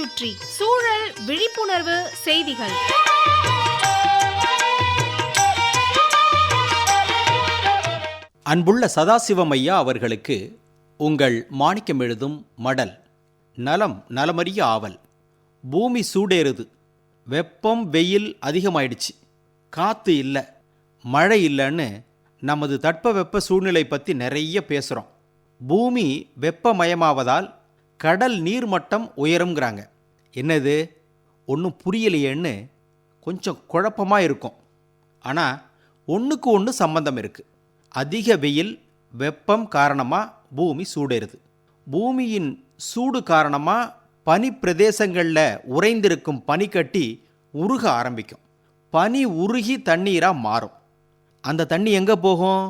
சுற்றி சூழல் விழிப்புணர்வு செய்திகள். அன்புள்ள சதாசிவம் ஐயா அவர்களுக்கு உங்கள் மாணிக்கம் எழுதும் மடல் நலம் நலமறிய ஆவல். பூமி சூடேறுது. வெப்பம் வெயில் அதிகமாயிடுச்சு. காற்று இல்லை மழை இல்லைன்னு நமது தட்பவெப்ப சூழ்நிலை பற்றி நிறைய பேசுகிறோம் பூமி வெப்பமயமாவதால் கடல் நீர்மட்டம் உயருங்கிறாங்க என்னது? ஒன்றும் புரியலையேன்னு கொஞ்சம் குழப்பமாக இருக்கும். ஆனால் ஒன்றுக்கு ஒன்று சம்பந்தம் இருக்குது அதிக வெயில் வெப்பம் காரணமாக பூமி சூடேறுது. பூமியின் சூடு காரணமாக பனி பிரதேசங்களில் உறைந்திருக்கும் பனிக்கட்டி உருக ஆரம்பிக்கும். பனி உருகி தண்ணீராக மாறும். அந்த தண்ணி எங்கே போகும்?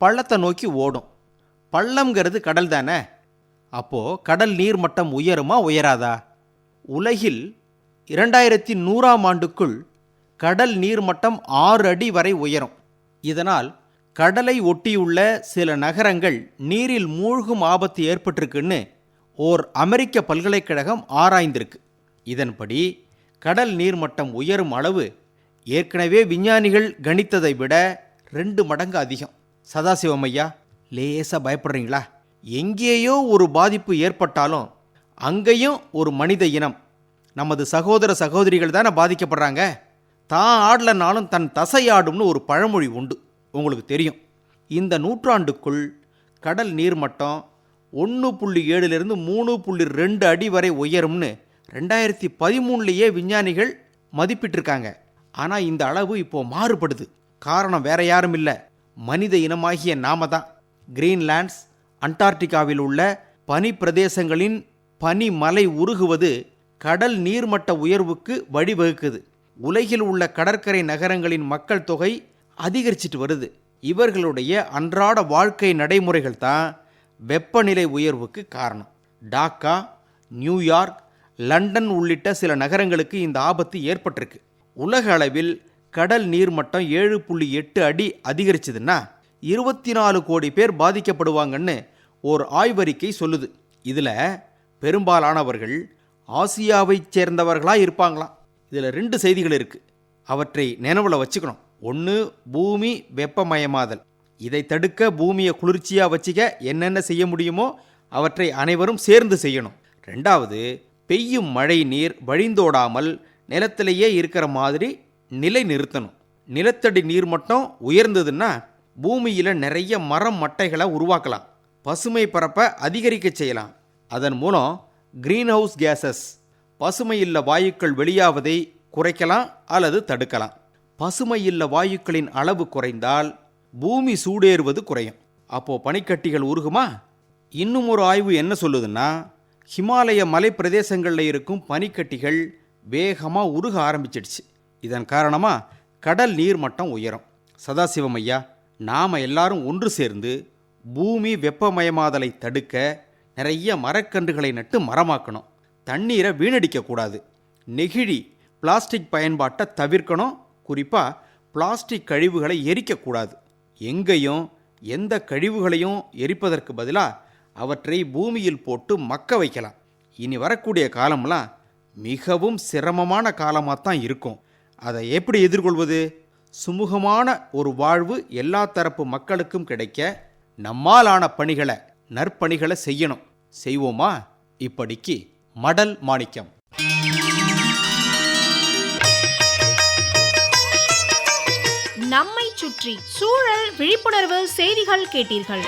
பள்ளத்தை நோக்கி ஓடும். பள்ளம்ங்கிறது கடல் தானே? அப்போது கடல் நீர் மட்டம் உயருமா உயராதா? உலகில் இரண்டாயிரத்தி நூறாம் ஆண்டுக்குள் கடல் நீர்மட்டம் ஆறு அடி வரை உயரும். இதனால் கடலை ஒட்டியுள்ள சில நகரங்கள் நீரில் மூழ்கும் ஆபத்து ஏற்பட்டிருக்குன்னு ஓர் அமெரிக்க பல்கலைக்கழகம் ஆராய்ந்திருக்கு. இதன்படி கடல் நீர்மட்டம் உயரும் அளவு ஏற்கனவே விஞ்ஞானிகள் கணித்ததை விட ரெண்டு மடங்கு அதிகம். சதாசிவம் ஐயா லேசாக பயப்படுறீங்களா? எங்கேயோ ஒரு பாதிப்பு ஏற்பட்டாலும் அங்கேயும் ஒரு மனித இனம். நமது சகோதர சகோதரிகள் தானே பாதிக்கப்படுறாங்க? தான் ஆடலனாலும் தன் தசை ஆடும்னு ஒரு பழமொழி உண்டு. உங்களுக்கு தெரியும். இந்த நூற்றாண்டுக்குள் கடல் நீர்மட்டம் ஒன்று புள்ளி ஏழுலேருந்து மூணு புள்ளி ரெண்டு அடி வரை உயரும்னு ரெண்டாயிரத்தி பதிமூணுலேயே விஞ்ஞானிகள் மதிப்பிட்டிருக்காங்க. ஆனால் இந்த அளவு இப்போது மாறுபடுது. காரணம் வேற யாரும் இல்லை. மனித இனமாகிய நாம தான். கிரீன்லாண்ட்ஸ் அண்டார்டிகாவில் உள்ள பனி பிரதேசங்களின் பனி மலை உருகுவது கடல் நீர்மட்ட உயர்வுக்கு வழிவகுக்குது. உலகில் உள்ள கடற்கரை நகரங்களின் மக்கள் தொகை அதிகரிச்சிட்டு வருது. இவர்களுடைய அன்றாட வாழ்க்கை நடைமுறைகள் தான் வெப்பநிலை உயர்வுக்கு காரணம். டாக்கா நியூயார்க் லண்டன் உள்ளிட்ட சில நகரங்களுக்கு இந்த ஆபத்து ஏற்பட்டிருக்கு. உலக அளவில் கடல் நீர்மட்டம் ஏழு புள்ளி எட்டு அடி அதிகரிச்சதுன்னா இருபத்தி நாலு கோடி பேர் பாதிக்கப்படுவாங்கன்னு ஒரு ஆய்வறிக்கை சொல்லுது. இதில் பெரும்பாலானவர்கள் ஆசியாவைச் சேர்ந்தவர்களாக இருப்பாங்களாம். இதில் ரெண்டு செய்திகள் இருக்குது அவற்றை நினைவில் வச்சுக்கணும். ஒன்று பூமி வெப்பமயமாதல். இதை தடுக்க பூமியை குளிர்ச்சியாக வச்சுக்க என்னென்ன செய்ய முடியுமோ அவற்றை அனைவரும் சேர்ந்து செய்யணும். ரெண்டாவது பெய்யும் மழை நீர் வழிந்தோடாமல் நிலத்திலேயே இருக்கிற மாதிரி நிலை நிறுத்தணும் நிலத்தடி நீர் மட்டம் உயர்ந்ததுன்னா பூமியில் நிறைய மரம் மட்டைகளை உருவாக்கலாம். பசுமை பரப்பை அதிகரிக்க செய்யலாம். அதன் மூலம் கிரீன் ஹவுஸ் கேசஸ் இல்லை வாயுக்கள் வெளியாவதை குறைக்கலாம் அல்லது தடுக்கலாம். பசுமை இல்லை வாயுக்களின் அளவு குறைந்தால் பூமி சூடேறுவது குறையும். அப்போ பனிக்கட்டிகள் உருகுமா? இன்னும் ஒரு ஆய்வு என்ன சொல்லுதுன்னா ஹிமாலய மலை பிரதேசங்களில் இருக்கும் பனிக்கட்டிகள் வேகமாக உருக ஆரம்பிச்சிடுச்சு. இதன் காரணமாக கடல் நீர்மட்டம் உயரும். சதாசிவம் ஐயா நாம் எல்லாரும் ஒன்று சேர்ந்து பூமி வெப்பமயமாதலை தடுக்க நிறைய மரக்கன்றுகளை நட்டு மரமாக்கணும். தண்ணீரை வீணடிக்கக்கூடாது. நெகிழி பிளாஸ்டிக் பயன்பாட்டை தவிர்க்கணும். குறிப்பாக பிளாஸ்டிக் கழிவுகளை எரிக்கக்கூடாது. எங்கேயும் எந்த கழிவுகளையும் எரிப்பதற்கு பதிலாக அவற்றை பூமியில் போட்டு மக்க வைக்கலாம். இனி வரக்கூடிய காலம்லாம் மிகவும் சிரமமான காலமாக தான் இருக்கும். அதை எப்படி எதிர்கொள்வது? சுமூகமான ஒரு வாழ்வு எல்லா தரப்பு மக்களுக்கும் கிடைக்க நம்மாலான பணிகளை நற்பணிகளை செய்யணும். செய்வோமா? இப்படிக்கு மடல் மாணிக்கம். நம்மை சுற்றி சூழல் விழிப்புணர்வு செய்திகள் கேட்டீர்கள்.